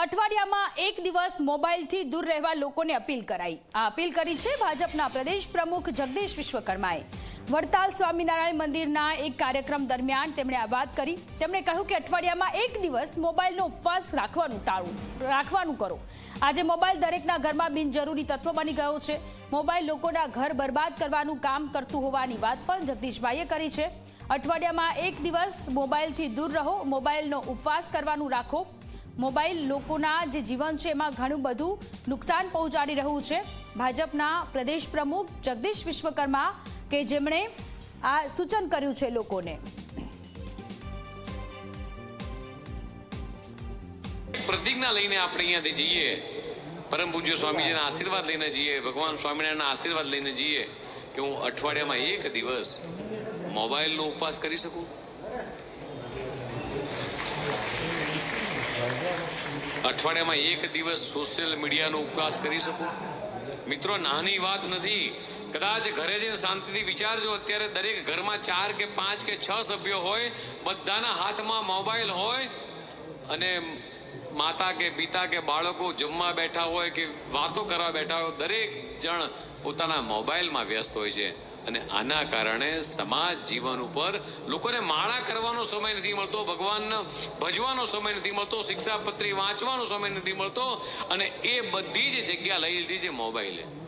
અઠવાડિયામાં એક દિવસ મોબાઈલથી દૂર રહેવા લોકોને અપીલ કરાઈ. આ અપીલ કરી છે ભાજપના પ્રદેશ પ્રમુખ જગદીશ વિશ્વકર્માએ. વડતાલ સ્વામિનારાયણ મંદિરના એક કાર્યક્રમ દરમિયાન તેમણે આ વાત કરી. તેમણે કહ્યું કે અઠવાડિયામાં એક દિવસ મોબાઈલનો ઉપવાસ રાખવાનું ટાળવું રાખવાનું કરો. આજે મોબાઈલ દરેકના ઘરમાં બિનજરૂરી તત્વ બની ગયો છે. મોબાઈલ લોકોના ઘર બરબાદ કરવાનું કામ કરતું હોવાની વાત પણ જગદીશભાઈએ કરી છે. અઠવાડિયામાં એક દિવસ મોબાઈલથી દૂર રહો, મોબાઈલનો ઉપવાસ કરવાનું રાખો. મોબાઈલ લોકોના જે જીવન છે એમાં ઘણું બધું નુકસાન પહોંચાડી રહ્યું છે. ભાજપના પ્રદેશ પ્રમુખ જગદીશ વિશ્વકર્મા કે જેમણે આ સૂચન કર્યું છે લોકોને. પ્રતિજ્ઞા લઈને આપણે અહીંયાથી જઈએ. પરમ પૂજ્ય સ્વામીજીના આશીર્વાદ લઈને જઈએ. ભગવાન સ્વામિનારાયણના આશીર્વાદ લઈને જઈએ કે હું અઠવાડિયામાં એક દિવસ મોબાઈલનો ઉપવાસ કરી શકું? અઠવાડિયામાં એક દિવસ સોશિયલ મીડિયાનો ઉપવાસ કરી શકું? મિત્રો, નાની વાત નથી. કદાચ ઘરે જઈને શાંતિથી વિચારજો, અત્યારે દરેક ઘરમાં ચાર કે પાંચ કે છ સભ્યો હોય, બધાના હાથમાં મોબાઈલ હોય, અને માતા કે પિતા કે બાળકો જમવા બેઠા હોય કે વાતો કરવા બેઠા હોય, દરેક જણ પોતાના મોબાઈલમાં વ્યસ્ત હોય છે. અને આના કારણે સમાજ જીવન ઉપર લોકોને માળા કરવાનો સમય નથી મળતો ભગવાનને ભજવાનો સમય નથી મળતો, શિક્ષાપત્રી વાંચવાનો સમય નથી મળતો અને એ બધી જ જગ્યા લઈ લીધી છે મોબાઈલે.